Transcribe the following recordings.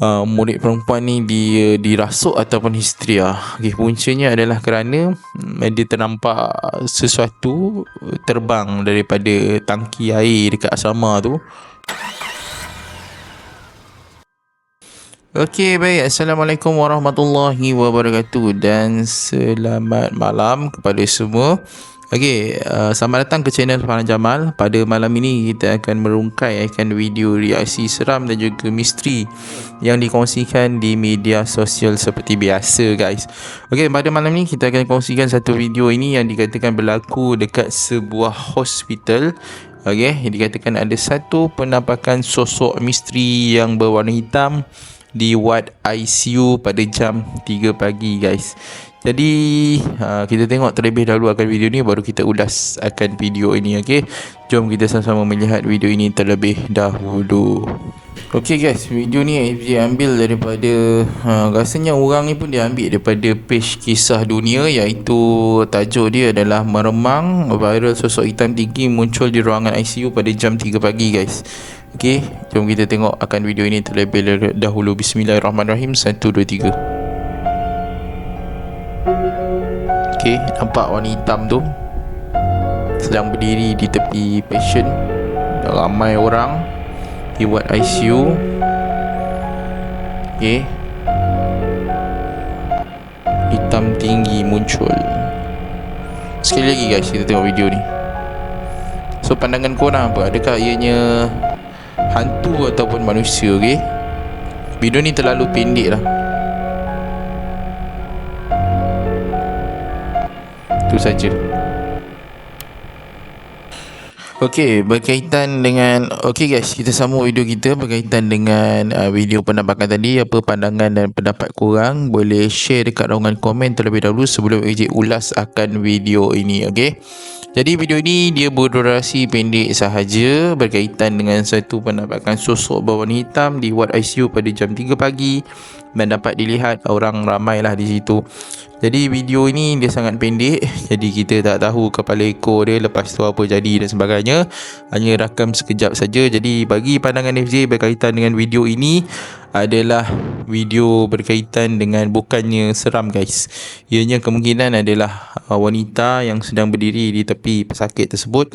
uh, murid perempuan ni di dirasuk ataupun histeria. Okey, puncanya adalah kerana um, dia ternampak sesuatu terbang daripada tangki air dekat asrama tu. Okey, baik. Assalamualaikum warahmatullahi wabarakatuh dan selamat malam kepada semua. Okey, uh, selamat datang ke channel Farhan Jamal. Pada malam ini kita akan merungkai akan video reaksi seram dan juga misteri yang dikongsikan di media sosial seperti biasa guys. Okey, pada malam ini kita akan kongsikan satu video ini yang dikatakan berlaku dekat sebuah hospital Okey, dikatakan ada satu penampakan sosok misteri yang berwarna hitam di ward ICU pada jam 3 pagi guys. Jadi uh, kita tengok terlebih dahulu akan video ni baru kita ulas akan video ini okey. Jom kita sama-sama melihat video ini terlebih dahulu. Okey guys, video ni FJ ambil daripada uh, rasanya orang ni pun dia ambil daripada page kisah dunia iaitu tajuk dia adalah meremang viral sosok hitam tinggi muncul di ruangan ICU pada jam 3 pagi guys. Okey, jom kita tengok akan video ini terlebih dahulu. Bismillahirrahmanirrahim. 1 2 3. Okey, nampak warna hitam tu sedang berdiri di tepi patient. Ramai orang di ward ICU. Okey. Hitam tinggi muncul. Sekali lagi guys, kita tengok video ni. So pandangan korang apa? Adakah ianya hantu ataupun manusia, okey? Video ni terlalu pendek lah. Itu saja. Okey, berkaitan dengan okey guys, kita sambung video kita berkaitan dengan uh, video penampakan tadi apa pandangan dan pendapat kurang boleh share dekat ruangan komen terlebih dahulu sebelum AJ ulas akan video ini, okey. Jadi video ini dia berdurasi pendek sahaja berkaitan dengan satu penampakan sosok berwarna hitam di ward ICU pada jam 3 pagi dan dapat dilihat orang ramai lah di situ. Jadi video ini dia sangat pendek Jadi kita tak tahu kepala ekor dia lepas tu apa jadi dan sebagainya. Hanya rakam sekejap saja. Jadi bagi pandangan FJ berkaitan dengan video ini Adalah video berkaitan dengan bukannya seram guys. Ianya kemungkinan adalah uh, wanita yang sedang berdiri di tepi pesakit tersebut.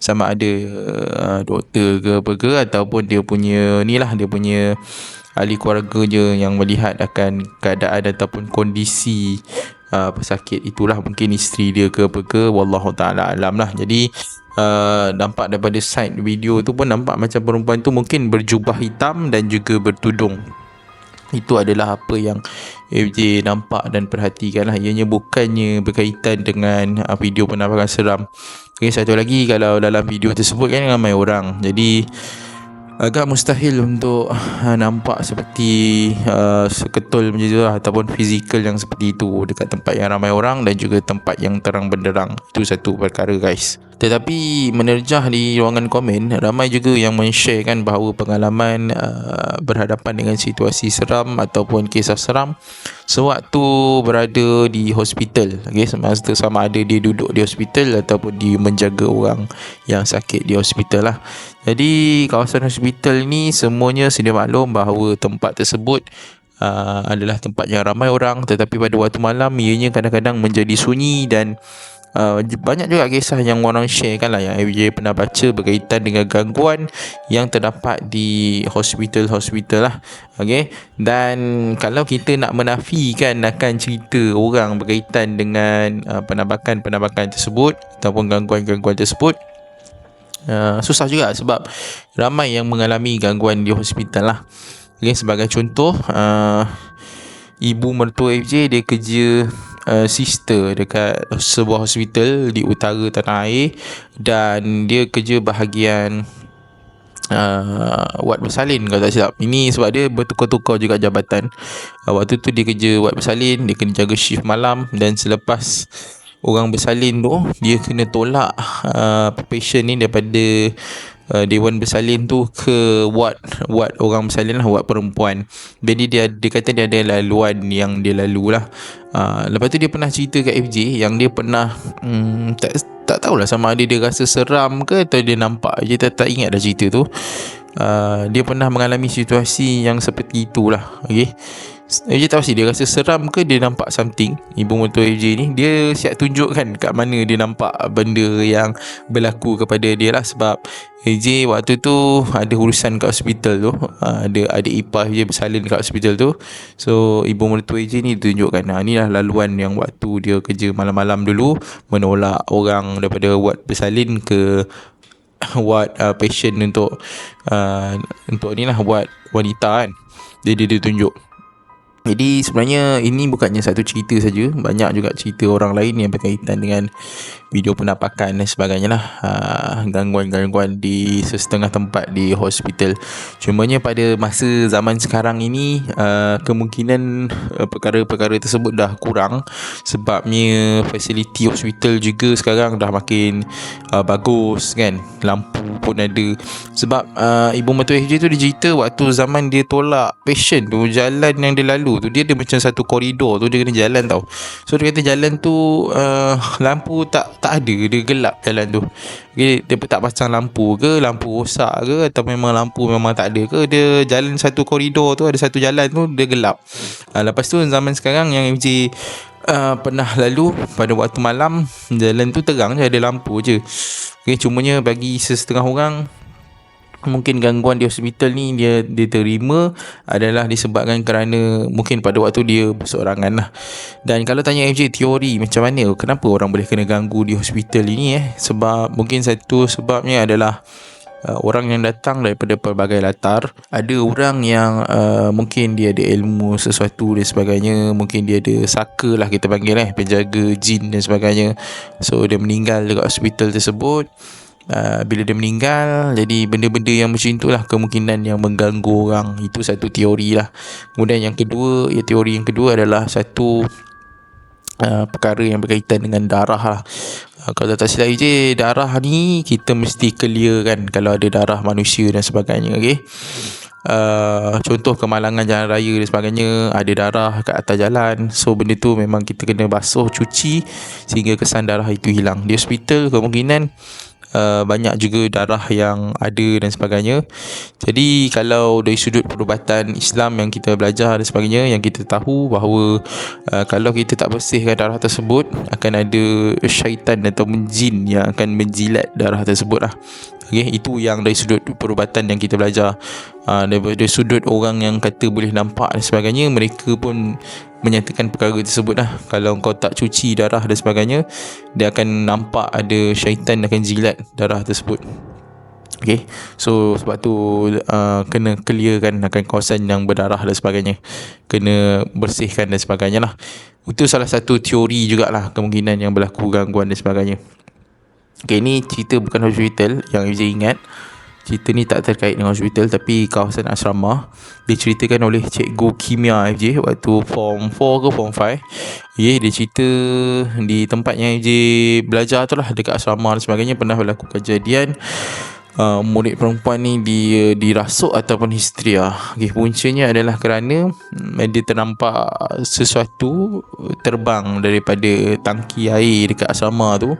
Sama ada uh, doktor ke apa ke Ataupun dia punya ni lah dia punya ahli keluarga je yang melihat akan keadaan ataupun kondisi uh, pesakit itulah mungkin isteri dia ke apa ke wallahu taala alam lah. Jadi uh, nampak daripada side video tu pun nampak macam perempuan tu mungkin berjubah hitam dan juga bertudung. Itu adalah apa yang FJ nampak dan perhatikan lah. Ianya bukannya berkaitan dengan uh, video penampakan seram. Okay, satu lagi kalau dalam video tersebut kan ramai orang. Jadi agak mustahil untuk uh, nampak seperti uh, seketul macam tu lah ataupun fizikal yang seperti itu dekat tempat yang ramai orang dan juga tempat yang terang benderang. Itu satu perkara guys tetapi menerjah di ruangan komen ramai juga yang men-sharekan bahawa pengalaman uh, berhadapan dengan situasi seram ataupun kisah seram sewaktu berada di hospital. Okay, semasa sama ada dia duduk di hospital ataupun dia menjaga orang yang sakit di hospital lah. Jadi kawasan hospital ni semuanya sedia maklum bahawa tempat tersebut uh, adalah tempat yang ramai orang. Tetapi pada waktu malam ianya kadang-kadang menjadi sunyi dan Uh, banyak juga kisah yang orang share kan lah yang FJ pernah baca berkaitan dengan gangguan yang terdapat di hospital-hospital lah okay? dan kalau kita nak menafikan akan cerita orang berkaitan dengan uh, penampakan-penampakan tersebut ataupun gangguan-gangguan tersebut uh, susah juga sebab ramai yang mengalami gangguan di hospital lah okay? sebagai contoh uh, ibu mertua FJ dia kerja sister dekat sebuah hospital di utara tanah air dan dia kerja bahagian uh, wad bersalin kalau tak silap. Ini sebab dia bertukar-tukar juga jabatan. Uh, waktu tu dia kerja wad bersalin dia kena jaga shift malam dan selepas orang bersalin tu dia kena tolak uh, patient ni daripada uh, dewan bersalin tu ke ward ward orang bersalin lah ward perempuan. Jadi dia dia kata dia ada laluan yang dia lalu lah. Uh, lepas tu dia pernah cerita kat FJ yang dia pernah um, tak tak tahulah sama ada dia rasa seram ke atau dia nampak je tak, tak ingat dah cerita tu. Uh, dia pernah mengalami situasi yang seperti itulah okey AJ tahu sih dia rasa seram ke dia nampak something? Ibu motor AJ ni dia siap tunjukkan kat mana dia nampak benda yang berlaku kepada dia lah. Sebab AJ waktu tu ada urusan kat hospital tu. Uh, ada adik ipar dia bersalin kat hospital tu. So ibu motor AJ ni tunjukkan nah, ni lah laluan yang waktu dia kerja malam-malam dulu menolak orang daripada ward bersalin ke ward uh, patient untuk uh, untuk ni lah ward wanita kan. Jadi dia tunjuk jadi sebenarnya ini bukannya satu cerita saja, banyak juga cerita orang lain yang berkaitan dengan video penampakan dan sebagainya lah. Uh, gangguan-gangguan di setengah tempat di hospital. Cumanya pada masa zaman sekarang ini uh, kemungkinan uh, perkara-perkara tersebut dah kurang. Sebabnya fasiliti hospital juga sekarang dah makin bagus kan, lampu pun ada. Sebab ibu mertua HJ tu dia cerita waktu zaman dia tolak patient tu jalan yang dia lalu tu dia ada macam satu koridor tu dia kena jalan tau. So dia kata jalan tu uh, lampu tak tak ada dia gelap jalan tu. Okay, dia tak pasang lampu ke lampu rosak ke atau memang lampu memang tak ada ke dia jalan satu koridor tu ada satu jalan tu dia gelap. Uh, lepas tu zaman sekarang yang MJ uh, pernah lalu pada waktu malam jalan tu terang je ada lampu je. Okay, cumanya bagi sesetengah orang mungkin gangguan di hospital ni dia diterima adalah disebabkan kerana mungkin pada waktu dia berseorangan lah. Dan kalau tanya MJ teori macam mana? Kenapa orang boleh kena ganggu di hospital ini eh? Sebab mungkin satu sebabnya adalah Uh, orang yang datang daripada pelbagai latar ada orang yang uh, mungkin dia ada ilmu sesuatu dan sebagainya mungkin dia ada saka lah kita panggil eh? Penjaga jin dan sebagainya. So dia meninggal dekat hospital tersebut uh, bila dia meninggal jadi benda-benda yang macam itulah kemungkinan yang mengganggu orang. Itu satu teori lah. Kemudian yang kedua ya teori yang kedua adalah satu uh, perkara yang berkaitan dengan darah lah. Uh, kalau tak silap je darah ni kita mesti clear kan kalau ada darah manusia dan sebagainya okay? Uh, contoh kemalangan jalan raya dan sebagainya ada darah kat atas jalan. So benda tu memang kita kena basuh cuci sehingga kesan darah itu hilang. Di hospital kemungkinan uh, banyak juga darah yang ada dan sebagainya. Jadi kalau dari sudut perubatan Islam yang kita belajar dan sebagainya yang kita tahu bahawa uh, kalau kita tak bersihkan darah tersebut akan ada syaitan atau jin yang akan menjilat darah tersebut lah. Okay, itu yang dari sudut perubatan yang kita belajar uh, Dari sudut orang yang kata boleh nampak dan sebagainya Mereka pun menyatakan perkara tersebut lah. Kalau kau tak cuci darah dan sebagainya Dia akan nampak ada syaitan akan jilat darah tersebut. Okay So sebab tu uh, Kena clearkan akan kawasan yang berdarah dan sebagainya. Kena bersihkan dan sebagainya lah. Itu salah satu teori jugalah Kemungkinan yang berlaku gangguan dan sebagainya. Okay ni cerita bukan hospital Yang saya ingat Cerita ni tak terkait dengan hospital Tapi kawasan asrama. Diceritakan oleh cikgu kimia FJ Waktu form 4 ke form 5 yeah, Dia cerita Di tempat yang FJ belajar tu lah Dekat asrama dan sebagainya Pernah berlaku kejadian uh, Murid perempuan ni di, dirasuk Ataupun histeria. Okay, Puncanya adalah kerana um, Dia ternampak sesuatu Terbang daripada tangki air Dekat asrama tu.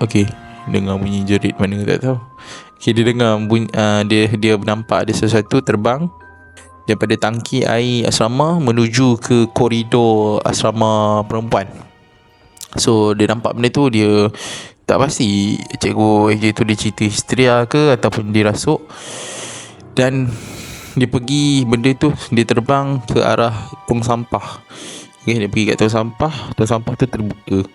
Okay dengar bunyi jerit mana tak tahu. Okay, dia dengar bunyi, uh, dia dia nampak ada sesuatu terbang daripada tangki air asrama menuju ke koridor asrama perempuan. So dia nampak benda tu dia tak pasti cikgu AJ tu dia cerita histeria ke ataupun dia rasuk dan dia pergi benda tu dia terbang ke arah tong sampah. Okay, dia pergi kat tong sampah, tong sampah tu terbuka.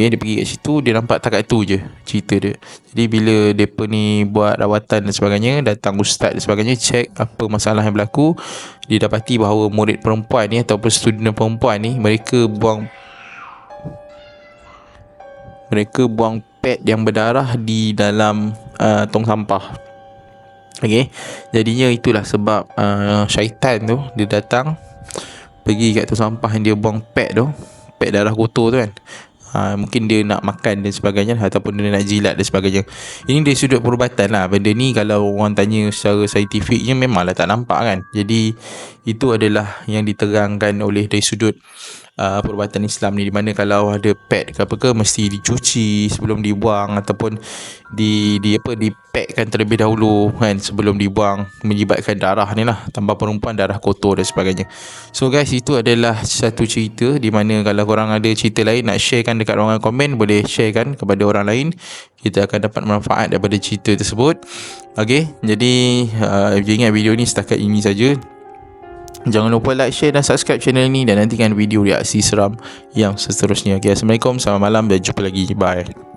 Okay, dia pergi kat situ Dia nampak takat tu je Cerita dia. Jadi bila Mereka ni buat rawatan dan sebagainya Datang ustaz dan sebagainya Check apa masalah yang berlaku Dia dapati bahawa Murid perempuan ni Ataupun student perempuan ni Mereka buang Mereka buang pad yang berdarah Di dalam uh, Tong sampah. Okay Jadinya itulah sebab uh, Syaitan tu Dia datang Pergi kat tong sampah Yang dia buang pad tu Pad darah kotor tu kan ha, Mungkin dia nak makan dan sebagainya Ataupun dia nak jilat dan sebagainya. Ini dari sudut perubatan lah. Benda ni kalau orang tanya secara saintifiknya Memanglah tak nampak kan. Jadi itu adalah yang diterangkan oleh dari sudut uh, perubatan Islam ni di mana kalau ada pet ke apa ke mesti dicuci sebelum dibuang ataupun di di apa dipakkan terlebih dahulu kan sebelum dibuang menyebabkan darah ni lah tambah perempuan darah kotor dan sebagainya. So guys itu adalah satu cerita di mana kalau korang ada cerita lain nak sharekan dekat ruangan komen boleh sharekan kepada orang lain. Kita akan dapat manfaat daripada cerita tersebut. Ok jadi uh, ingat video ni setakat ini saja Jangan lupa like, share dan subscribe channel ni dan nantikan video reaksi seram yang seterusnya. Okay, Assalamualaikum, selamat malam dan jumpa lagi. Bye.